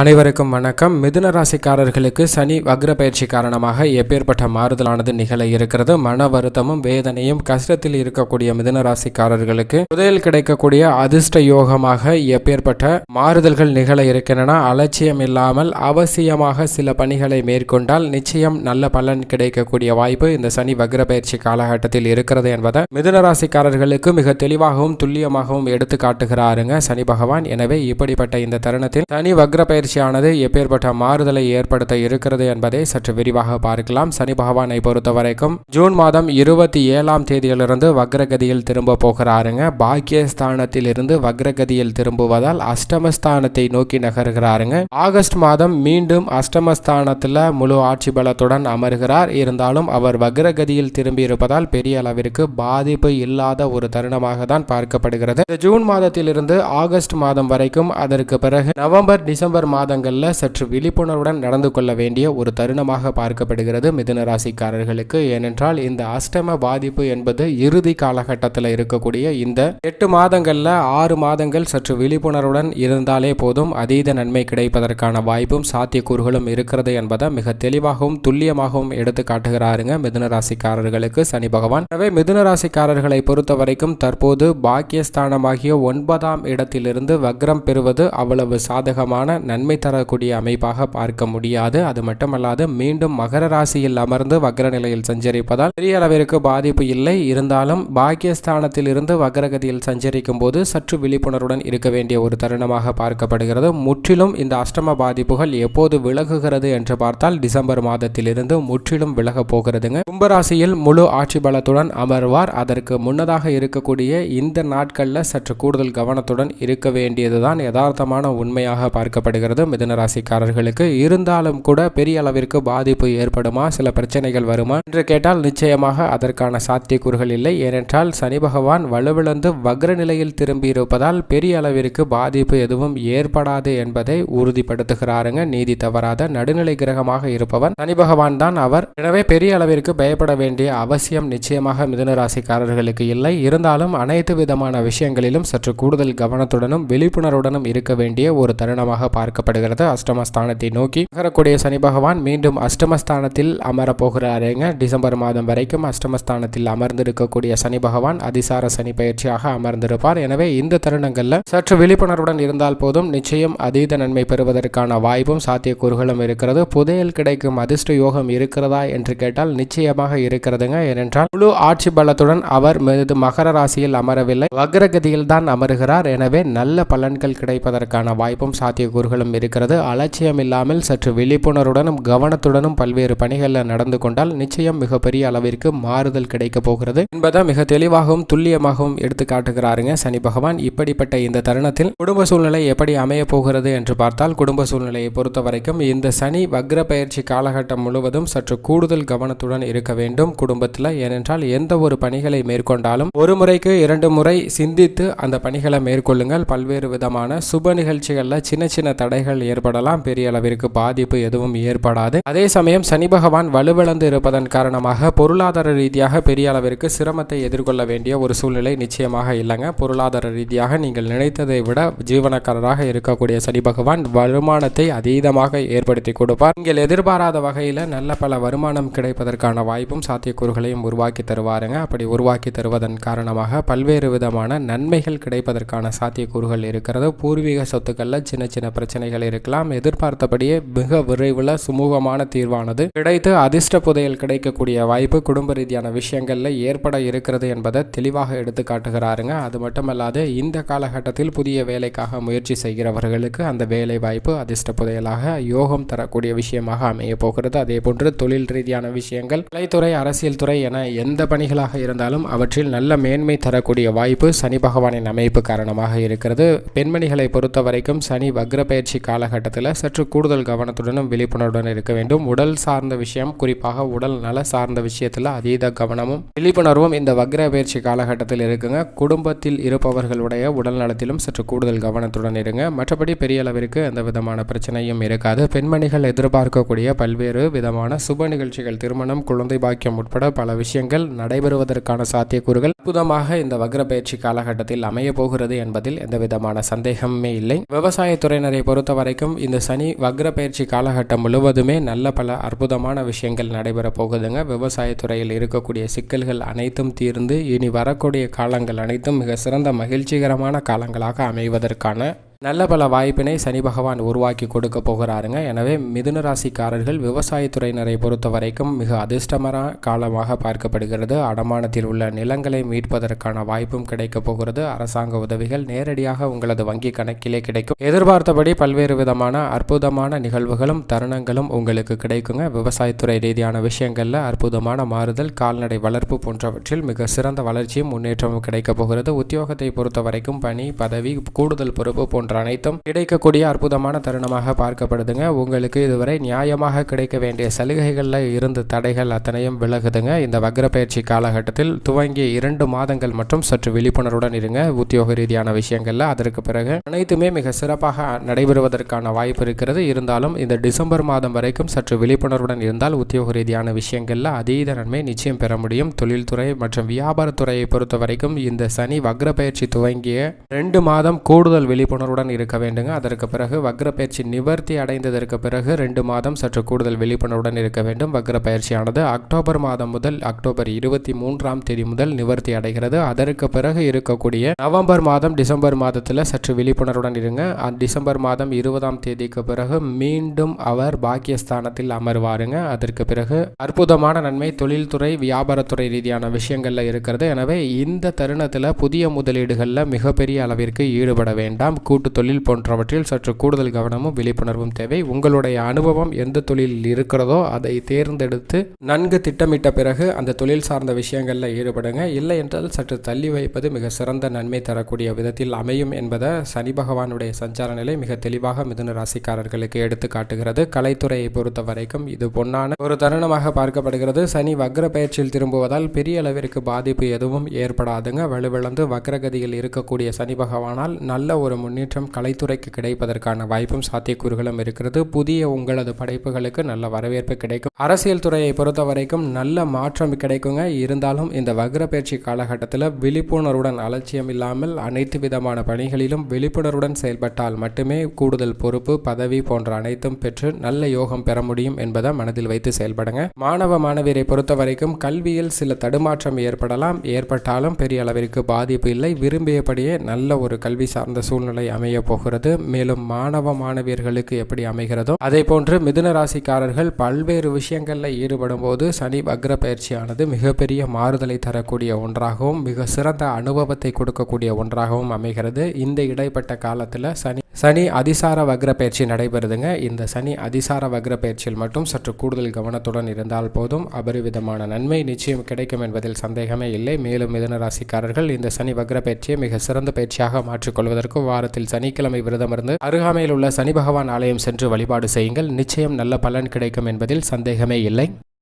அனைவருக்கும் வணக்கம். மிதுன ராசிக்காரர்களுக்கு சனி வக்ர பயிற்சி காரணமாக எப்பேற்பட்ட மாறுதலானது நிகழ இருக்கிறது? மன வருத்தமும் வேதனையும் கஷ்டத்தில் இருக்கக்கூடிய மிதுன ராசிக்காரர்களுக்கு முதலில் கிடைக்கக்கூடிய அதிர்ஷ்ட யோகமாக எப்பேற்பட்ட மாறுதல்கள் நிகழ இருக்கின்றன. அலட்சியம் இல்லாமல் அவசியமாக சில பணிகளை மேற்கொண்டால் நிச்சயம் நல்ல பலன் கிடைக்கக்கூடிய வாய்ப்பு இந்த சனி வக்ர பயிற்சி காலகட்டத்தில் இருக்கிறது என்பதை மிதுன ராசிக்காரர்களுக்கு மிக தெளிவாகவும் துல்லியமாகவும் எடுத்து காட்டுகிறாருங்க சனி பகவான். எனவே இப்படிப்பட்ட இந்த தருணத்தில் சனி வக்ர பயிற்சியானது எப்பேற்பட்ட மாறுதலை ஏற்படுத்த இருக்கிறது என்பதை சற்று விரிவாக பார்க்கலாம். சனி பகவானை பொறுத்த வரைக்கும் ஜூன் மாதம் இருபத்தி ஏழாம் தேதியிலிருந்து வக்ரகதியில் திரும்ப போகிறாருங்க. பாக்கியஸ்தானத்தில் இருந்து வக்ரகதியில் திரும்புவதால் அஷ்டமஸ்தானத்தை நோக்கி நகர்கிறாருங்க. ஆகஸ்ட் மாதம் மீண்டும் அஷ்டமஸ்தானத்தில் முழு ஆட்சி பலத்துடன் அமர்கிறார். இருந்தாலும் அவர் வக்ரகதியில் திரும்பி இருப்பதால் பெரிய அளவிற்கு பாதிப்பு இல்லாத ஒரு தருணமாக தான் பார்க்கப்படுகிறது ஜூன் மாதத்திலிருந்து ஆகஸ்ட் மாதம் வரைக்கும் அதற்கு பிறகு நவம்பர் டிசம்பர் மாதங்களில் சற்று விழிப்புணர்வுடன் நடந்து கொள்ள வேண்டிய ஒரு தருணமாக பார்க்கப்படுகிறது மிதுன ராசிக்காரர்களுக்கு. ஏனென்றால் இந்த அஷ்டம பாதிப்பு என்பது இறுதி காலகட்டத்தில் இருக்கக்கூடிய இந்த எட்டு மாதங்களில் ஆறு மாதங்கள் சற்று விழிப்புணர்வுடன் இருந்தாலே போதும். அதீத நன்மை கிடைப்பதற்கான வாய்ப்பும் சாத்தியக்கூறுகளும் இருக்கிறது என்பதை மிக தெளிவாகவும் துல்லியமாகவும் எடுத்து காட்டுகிறாருங்க மிதுன ராசிக்காரர்களுக்கு சனி பகவான். எனவே மிதுன ராசிக்காரர்களை பொறுத்த வரைக்கும் தற்போது பாக்கியஸ்தானமாகிய ஒன்பதாம் இடத்திலிருந்து வக்ரம் பெறுவது அவ்வளவு சாதகமான நன்மை தரக்கூடிய அமைப்பாக பார்க்க முடியாது. அது மட்டுமல்லாது மீண்டும் மகர ராசியில் அமர்ந்து வக்ர நிலையில் சஞ்சரிப்பதால் பெரிய அளவிற்கு பாதிப்பு இல்லை. இருந்தாலும் பாக்கியஸ்தானத்தில் இருந்து வக்ரகதியில் சஞ்சரிக்கும் போது சற்று விழிப்புணர்வுடன் இருக்க வேண்டிய ஒரு தருணமாக பார்க்கப்படுகிறது. முற்றிலும் இந்த அஷ்டம பாதிப்புகள் எப்போது விலகுகிறது என்று பார்த்தால் டிசம்பர் மாதத்திலிருந்து முற்றிலும் விலக போகிறதுங்க. கும்பராசியில் முழு ஆட்சி பலத்துடன் அமர்வார். அதற்கு முன்னதாக இருக்கக்கூடிய இந்த நாட்களில் சற்று கூடுதல் கவனத்துடன் இருக்க வேண்டியதுதான் யதார்த்தமான உண்மையாக பார்க்கப்படுகிறது. மிதுன மிதனராசிக்காரர்களுக்கு இருந்தாலும் கூட பெரிய அளவிற்கு பாதிப்பு ஏற்படுமா? சில பிரச்சனைகள் வருமா? என்று கேட்டால் நிச்சயமாக அதற்கான சாத்தியக்கூறுகள் இல்லை. ஏனென்றால் சனி பகவான் வலுவிழந்து வக்ர நிலையில் திரும்பி இருப்பதால் பெரிய அளவிற்கு பாதிப்பு எதுவும் ஏற்படாது என்பதை உறுதிப்படுத்துகிறாருங்க. நீதி தவறாத நடுநிலை கிரகமாக இருப்பவர் சனி பகவான் தான் அவர். எனவே பெரிய அளவிற்கு பயப்பட வேண்டிய அவசியம் நிச்சயமாக மிதனராசிக்காரர்களுக்கு இல்லை. இருந்தாலும் அனைத்து விதமான விஷயங்களிலும் சற்று கூடுதல் கவனத்துடனும் விழிப்புணர்வுடனும் இருக்க வேண்டிய ஒரு தருணமாக பார்க்க பார்க்கப்படுகிறது. அஷ்டமஸ்தானத்தை நோக்கி நகரக்கூடிய சனி பகவான் மீண்டும் அஷ்டமஸ்தானத்தில் அமரப் போகிறாருங்க டிசம்பர் மாதம் வரைக்கும் அஷ்டமஸ்தானத்தில் அமர்ந்திருக்கக்கூடிய சனி பகவான் அதிசார சனி பயிற்சியாக அமர்ந்திருப்பார். எனவே இந்த தருணங்களில் சற்று விழிப்புணர்வுடன் இருந்தால் போதும். நிச்சயம் அதீத நன்மை பெறுவதற்கான வாய்ப்பும் சாத்தியக்கூறுகளும் இருக்கிறது. புதையல் கிடைக்கும் அதிர்ஷ்ட யோகம் இருக்கிறதா என்று கேட்டால் நிச்சயமாக இருக்கிறதுங்க. ஏனென்றால் முழு ஆட்சி பலத்துடன் அவர் மீது மகர ராசியில் அமரவில்லை. வக்ரகதியில் தான் அமருகிறார். எனவே நல்ல பலன்கள் கிடைப்பதற்கான வாய்ப்பும் சாத்தியக்கூறுகளும் இருக்கிறது. அலட்சியம் இல்லாமல் சற்று விழிப்புணர்வுடனும் கவனத்துடனும் பல்வேறு பணிகளில் நடந்து கொண்டால் நிச்சயம் மிகப்பெரிய அளவிற்கு மாறுதல் கிடைக்க போகிறது. என்பதை மிக தெளிவாகவும் துல்லியமாகவும் எடுத்து காட்டுகிறாருங்க சனி பகவான். இப்படிப்பட்ட இந்த தருணத்தில் குடும்ப சூழ்நிலை எப்படி அமைய போகிறது என்று பார்த்தால் குடும்ப சூழ்நிலையை பொறுத்த வரைக்கும் இந்த சனி வக்ர பயிற்சி காலகட்டம் முழுவதும் சற்று கூடுதல் கவனத்துடன் இருக்க வேண்டும் குடும்பத்தில். ஏனென்றால் எந்த ஒரு பணிகளை மேற்கொண்டாலும் ஒரு முறைக்கு இரண்டு முறை சிந்தித்து அந்த பணிகளை மேற்கொள்ளுங்கள். பல்வேறு விதமான சுப நிகழ்ச்சிகளில் சின்ன சின்ன தடைகள் ஏற்படலாம். பெரிய அளவிற்கு பாதிப்பு எதுவும் ஏற்படாது. அதே சமயம் சனி பகவான் வலுவிழந்து இருப்பதன் காரணமாக பொருளாதார ரீதியாக பெரிய அளவிற்கு சிரமத்தை எதிர்கொள்ள வேண்டிய ஒரு சூழ்நிலை நிச்சயமாக இல்லைங்க. பொருளாதார ரீதியாக நீங்கள் நினைத்ததை விட ஜீவனக்காரராக இருக்கக்கூடிய சனி பகவான் வருமானத்தை அதீதமாக ஏற்படுத்தி கொடுப்பார். நீங்கள் எதிர்பாராத வகையில் நல்ல பல வருமானம் கிடைப்பதற்கான வாய்ப்பும் சாத்தியக்கூறுகளையும் உருவாக்கி தருவாருங்க. அப்படி உருவாக்கி தருவதன் காரணமாக பல்வேறு விதமான நன்மைகள் கிடைப்பதற்கான சாத்தியக்கூறுகள் இருக்கிறது. பூர்வீக சொத்துக்களில் சின்ன சின்ன பிரச்சனை பிரச்சனைகள் இருக்கலாம். எதிர்பார்த்தபடியே மிக விரைவில் சுமூகமான தீர்வானது. கிடைத்து அதிர்ஷ்ட புதையல் கிடைக்கக்கூடிய வாய்ப்பு குடும்ப ரீதியான விஷயங்களில் ஏற்பட இருக்கிறது என்பதை தெளிவாக எடுத்து காட்டுகிறாருங்க. அது மட்டுமல்லாது இந்த காலகட்டத்தில் புதிய வேலைக்காக முயற்சி செய்கிறவர்களுக்கு அந்த வேலை வாய்ப்பு அதிர்ஷ்ட புதையலாக யோகம் தரக்கூடிய விஷயமாக அமைய போகிறது. அதே போன்று தொழில் ரீதியான விஷயங்கள் கலைத்துறை அரசியல் துறை என எந்த பணிகளாக இருந்தாலும் அவற்றில் நல்ல மேன்மை தரக்கூடிய வாய்ப்பு சனி பகவானின் அமைப்பு காரணமாக இருக்கிறது. பெண்மணிகளை பொறுத்த வரைக்கும் சனி வக்ர பயிற்சி காலகட்டத்தில் சற்று கூடுதல் கவனத்துடனும் விழிப்புணர்வுடன் இருக்க வேண்டும். உடல் சார்ந்த விஷயம் குறிப்பாக உடல் நல சார்ந்த விஷயத்தில் அதீத கவனமும் விழிப்புணர்வும் இந்த வக்ர பயிற்சி காலகட்டத்தில் இருக்குங்க. குடும்பத்தில் இருப்பவர்களுடைய உடல் நலத்திலும் சற்று கூடுதல் கவனத்துடன் இருங்க. மற்றபடி பெரிய அளவிற்கு எந்த விதமான பிரச்சனையும் இருக்காது. பெண்மணிகள் எதிர்பார்க்கக்கூடிய பல்வேறு விதமான சுப நிகழ்ச்சிகள் திருமணம் குழந்தை பாக்கியம் உட்பட பல விஷயங்கள் நடைபெறுவதற்கான சாத்தியக்கூறுகள் அற்புதமாக இந்த வக்ர பயிற்சி காலகட்டத்தில் அமைய போகிறது என்பதில் எந்த விதமான சந்தேகமே இல்லை. விவசாயத்துறையினரை பொறுத்த பொறுத்த வரைக்கும் இந்த சனி வக்ர பயிற்சி காலகட்டம் முழுவதுமே நல்ல பல அற்புதமான விஷயங்கள் நடைபெற போகுதுங்க. விவசாயத்துறையில் இருக்கக்கூடிய சிக்கல்கள் அனைத்தும் தீர்ந்து இனி வரக்கூடிய காலங்கள் அனைத்தும் மிக சிறந்த மகிழ்ச்சிகரமான காலங்களாக அமைவதற்கான நல்ல பல வாய்ப்பினை சனி பகவான் உருவாக்கி கொடுக்க போகிறாருங்க. எனவே மிதுன ராசிக்காரர்கள் விவசாயத்துறையினரை பொறுத்த வரைக்கும் மிக அதிர்ஷ்டமர காலமாக பார்க்கப்படுகிறது. அடமானத்தில் உள்ள நிலங்களை மீட்பதற்கான வாய்ப்பும் கிடைக்க போகிறது. அரசாங்க உதவிகள் நேரடியாக உங்களது வங்கி கணக்கிலே கிடைக்கும். எதிர்பார்த்தபடி பல்வேறு விதமான அற்புதமான நிகழ்வுகளும் தருணங்களும் உங்களுக்கு கிடைக்குங்க. விவசாயத்துறை ரீதியான விஷயங்களில் அற்புதமான மாறுதல் கால்நடை வளர்ப்பு போன்றவற்றில் மிக சிறந்த வளர்ச்சியும் முன்னேற்றமும் கிடைக்கப் போகிறது. உத்தியோகத்தை பொறுத்த வரைக்கும் பணி பதவி கூடுதல் பொறுப்பு போன்ற போன்ற அனைத்தும் கிடைக்கக்கூடிய அற்புதமான தருணமாக பார்க்கப்படுதுங்க. உங்களுக்கு இதுவரை நியாயமாக கிடைக்க வேண்டிய சலுகைகளில் இருந்த தடைகள் அத்தனையும் விலகுதுங்க. இந்த வக்ர பயிற்சி காலகட்டத்தில் துவங்கிய இரண்டு மாதங்கள் மற்றும் சற்று விழிப்புணர்வுடன் இருங்க. உத்தியோக ரீதியான விஷயங்கள்ல அதற்கு பிறகு அனைத்துமே மிக சிறப்பாக நடைபெறுவதற்கான வாய்ப்பு இருக்கிறது. இருந்தாலும் இந்த டிசம்பர் மாதம் வரைக்கும் சற்று விழிப்புணர்வுடன் இருந்தால் உத்தியோக ரீதியான விஷயங்கள்ல அதீத நன்மை நிச்சயம் பெற முடியும். தொழில்துறை மற்றும் வியாபாரத்துறையை பொறுத்த வரைக்கும் இந்த சனி வக்ர பயிற்சி துவங்கிய ரெண்டு மாதம் கூடுதல் விழிப்புணர்வுடன் விழிப்புணர்வுடன் இருக்க வேண்டுங்க. அதற்கு பிறகு வக்ர பயிற்சி நிவர்த்தி அடைந்ததற்கு பிறகு ரெண்டு மாதம் சற்று கூடுதல் விழிப்புணர்வுடன் இருக்க வேண்டும். வக்ர பயிற்சியானது அக்டோபர் மாதம் முதல் அக்டோபர் இருபத்தி மூன்றாம் தேதி முதல் நிவர்த்தி அடைகிறது. அதற்கு பிறகு இருக்கக்கூடிய நவம்பர் மாதம் டிசம்பர் மாதத்தில் சற்று விழிப்புணர்வுடன் இருங்க. டிசம்பர் மாதம் இருபதாம் தேதிக்கு பிறகு மீண்டும் அவர் பாக்கியஸ்தானத்தில் அமர்வாருங்க. அதற்கு பிறகு அற்புதமான நன்மை தொழில்துறை வியாபாரத்துறை ரீதியான விஷயங்கள்ல இருக்கிறது. எனவே இந்த தருணத்தில் புதிய முதலீடுகளில் மிகப்பெரிய அளவிற்கு ஈடுபட வேண்டாம். கூட்டு தொழில் போன்றவற்றில் சற்று கூடுதல் கவனமும் விழிப்புணர்வும் தேவை. உங்களுடைய அனுபவம் எந்த தொழிலில் இருக்கிறதோ அதை தேர்ந்தெடுத்து நன்கு திட்டமிட்ட பிறகு அந்த தொழில் சார்ந்த விஷயங்களில் ஈடுபடுங்க. இல்லை என்றால் சற்று தள்ளி வைப்பது மிக சிறந்த நன்மை தரக்கூடிய விதத்தில் அமையும் என்பதை சனி பகவானுடைய சஞ்சார நிலை மிக தெளிவாக மிதுன ராசிக்காரர்களுக்கு எடுத்து காட்டுகிறது. கலைத்துறையை பொறுத்த வரைக்கும் இது பொன்னான ஒரு தருணமாக பார்க்கப்படுகிறது. சனி வக்ர பயிற்சியில் திரும்புவதால் பெரிய அளவிற்கு பாதிப்பு எதுவும் ஏற்படாதுங்க. வலுவிழந்து வக்ரகதியில் இருக்கக்கூடிய சனி பகவானால் நல்ல ஒரு முன்னேற்றம் கலைத்துறைக்கு கிடைப்பதற்கான வாய்ப்பும் சாத்தியக்கூறுகளும் இருக்கிறது. புதிய உங்களது படைப்புகளுக்கு நல்ல வரவேற்பு கிடைக்கும். அரசியல் துறையை பொறுத்த வரைக்கும் நல்ல மாற்றம் கிடைக்குங்க. இருந்தாலும் இந்த வக்ர பயிற்சி காலகட்டத்தில் விழிப்புணர்வுடன் அலட்சியம் இல்லாமல் அனைத்து விதமான பணிகளிலும் விழிப்புணர்வுடன் செயல்பட்டால் மட்டுமே கூடுதல் பொறுப்பு பதவி போன்ற அனைத்தும் பெற்று நல்ல யோகம் பெற முடியும் என்பதை மனதில் வைத்து செயல்படுங்க. மாணவ மாணவியரை பொறுத்த வரைக்கும் கல்வியில் சில தடுமாற்றம் ஏற்படலாம். ஏற்பட்டாலும் பெரிய அளவிற்கு பாதிப்பு இல்லை. விரும்பியபடியே நல்ல ஒரு கல்வி சார்ந்த சூழ்நிலை அமைய போகிறது மேலும் மாணவ மாணவியர்களுக்கு எப்படி அமைகிறதோ அதே போன்று மிதுன ராசிக்காரர்கள் பல்வேறு விஷயங்களில் ஈடுபடும் போது சனி வக்ர பயிற்சியானது மிகப்பெரிய மாறுதலை தரக்கூடிய ஒன்றாகவும் மிக சிறந்த அனுபவத்தை கொடுக்கக்கூடிய ஒன்றாகவும் அமைகிறது. இந்த இடைப்பட்ட காலத்தில் சனி சனி அதிசார வக்ர பயிற்சி நடைபெறுதுங்க. இந்த சனி அதிசார வக்ர பயிற்சியில் மட்டும் சற்று கூடுதல் கவனத்துடன் இருந்தால் போதும். அபரிவிதமான நன்மை நிச்சயம் கிடைக்கும் என்பதில் சந்தேகமே இல்லை. மேலும் மிதன ராசிக்காரர்கள் இந்த சனி வக்ர பயிற்சியை மிக சிறந்த பயிற்சியாக மாற்றிக்கொள்வதற்கு வாரத்தில் சனிக்கிழமை விரதமிருந்து அருகாமையில் உள்ள சனி பகவான் ஆலயம் சென்று வழிபாடு செய்யுங்கள். நிச்சயம் நல்ல பலன் கிடைக்கும் என்பதில் சந்தேகமே இல்லை.